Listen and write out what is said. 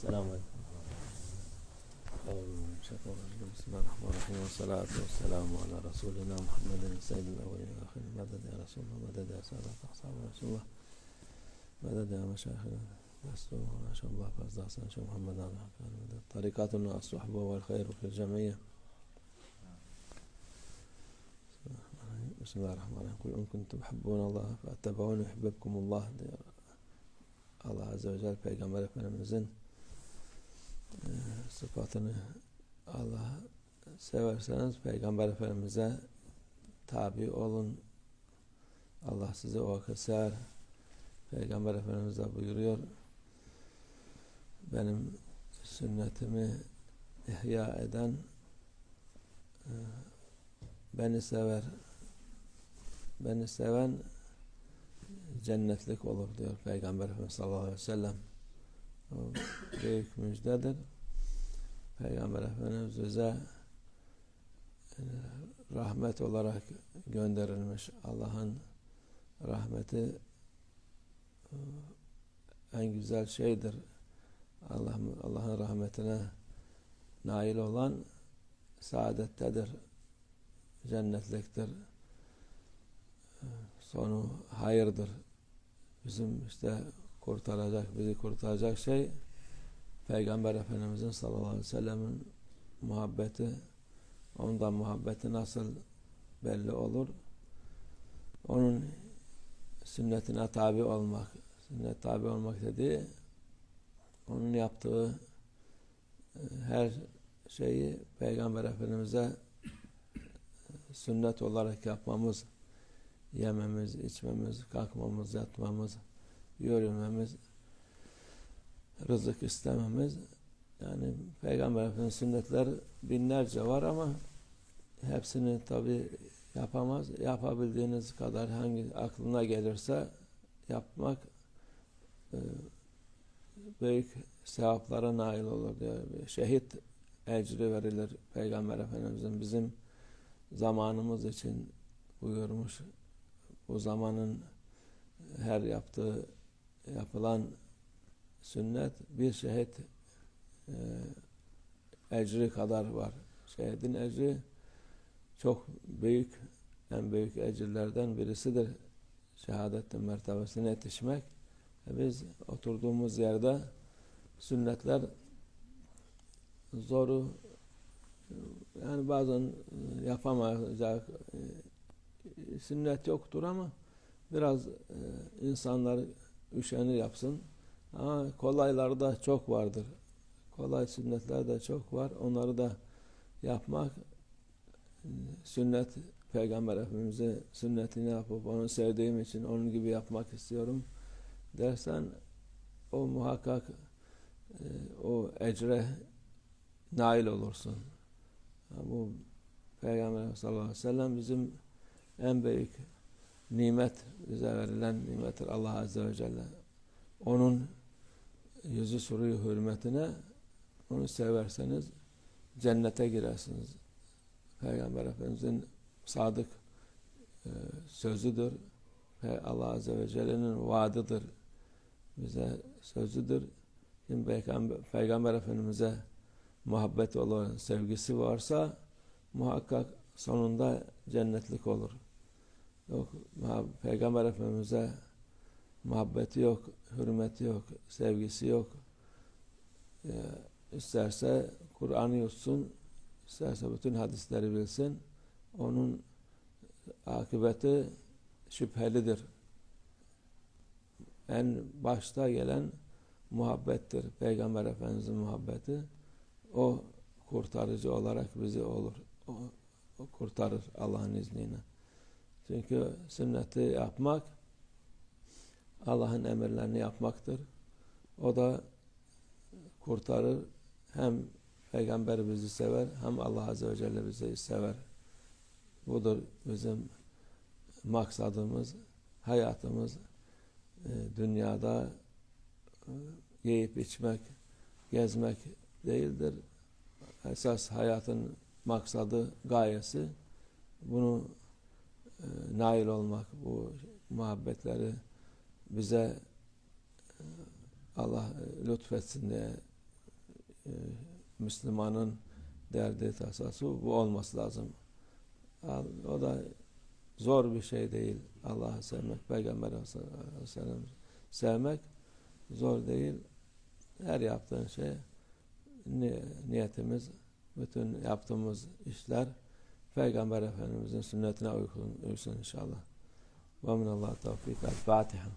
السلام عليكم. من الشيطان الرجيم بسم الله الرحمن الرحيم والصلاة والسلام على رسولنا محمد سيد الأولين والآخرين. مدد يا رسول الله مدد يا سادة أصحاب رسول الله مدد يا مشايخ دستور ما شاء الله فازداد شيخ محمد على طريقاتنا الصحبة والخير في الجمعية بسم الله الرحمن الرحيم. قل إن كنتم تحبون الله فاتبعوني يحببكم الله. Azze ve Celle Peygamber Efendimizin e, sıfatını Allah severseniz Peygamber Efendimiz'e tabi olun. Allah sizi o vakit sever. Peygamber Efendimiz de buyuruyor. Benim sünnetimi ihya eden e, beni sever. Beni seven cennetlik olur diyor Peygamber Efendimiz sallallahu aleyhi ve sellem. O büyük müjdedir. Peygamber Efendimiz bize e, rahmet olarak gönderilmiş. Allah'ın rahmeti e, en güzel şeydir. Allah Allah'ın rahmetine nail olan saadettedir. Cennetliktir. E, Sonu hayırdır. Bizim işte kurtaracak, bizi kurtaracak şey Peygamber Efendimizin sallallahu aleyhi ve sellemin muhabbeti. Ondan muhabbeti nasıl belli olur? Onun sünnetine tabi olmak. Sünnet tabi olmak dediği onun yaptığı e, her şeyi Peygamber Efendimiz'e e, sünnet olarak yapmamız yememiz, içmemiz, kalkmamız, yatmamız, yürümemiz, rızık istememiz. Yani Peygamber Efendimiz sünnetler binlerce var ama hepsini tabi yapamaz. Yapabildiğiniz kadar hangi aklına gelirse yapmak e, büyük sevaplara nail olur diyor. Şehit ecri verilir Peygamber Efendimizin bizim zamanımız için buyurmuş o zamanın her yaptığı yapılan sünnet bir şehit e, ecri kadar var. Şehidin ecri çok büyük, en büyük ecirlerden birisidir. Şehadetin mertebesine yetişmek. E biz oturduğumuz yerde sünnetler zoru yani bazen yapamayacak sünnet yoktur ama biraz e, insanlar üşenir yapsın. Ama kolayları da çok vardır. Kolay sünnetler de çok var. Onları da yapmak sünnet Peygamber Efendimiz'e sünnetini yapıp onu sevdiğim için onun gibi yapmak istiyorum dersen o muhakkak e, o ecre nail olursun. Bu Peygamber sallallahu aleyhi ve sellem bizim en büyük nimet bize verilen nimettir Allah Azze ve Celle. Onun yüzü suruyu hürmetine onu severseniz cennete girersiniz. Peygamber Efendimizin sadık e, sözüdür. Ve Allah Azze ve Celle'nin vaadidir. Bize sözüdür. Kim Peygamber, Peygamber Efendimiz'e muhabbet olan sevgisi varsa muhakkak sonunda cennetlik olur. Yok, Peygamber Efendimiz'e muhabbeti yok, hürmeti yok, sevgisi yok. Ee, isterse Kur'an'ı yutsun, isterse bütün hadisleri bilsin. Onun akıbeti şüphelidir. En başta gelen muhabbettir. Peygamber Efendimiz'in muhabbeti. O kurtarıcı olarak bizi olur. O, o kurtarır Allah'ın izniyle. Çünkü sünneti yapmak Allah'ın emirlerini yapmaktır. O da kurtarır. Hem Peygamber bizi sever hem Allah Azze ve Celle bizi sever. Budur bizim maksadımız, hayatımız e, dünyada e, yiyip içmek, gezmek değildir. Esas hayatın maksadı, gayesi bunu e, nail olmak, bu muhabbetleri bize e, Allah lütfetsin diye e, Müslümanın derdi tasası bu olması lazım. O da zor bir şey değil. Allah'ı sevmek, Peygamber Aleyhisselam sevmek zor değil. Her yaptığın şey ni- niyetimiz, bütün yaptığımız işler Peygamber Efendimizin sünnetine uygun, uysun inşallah. Ve minallah tevfik. El Fatiha.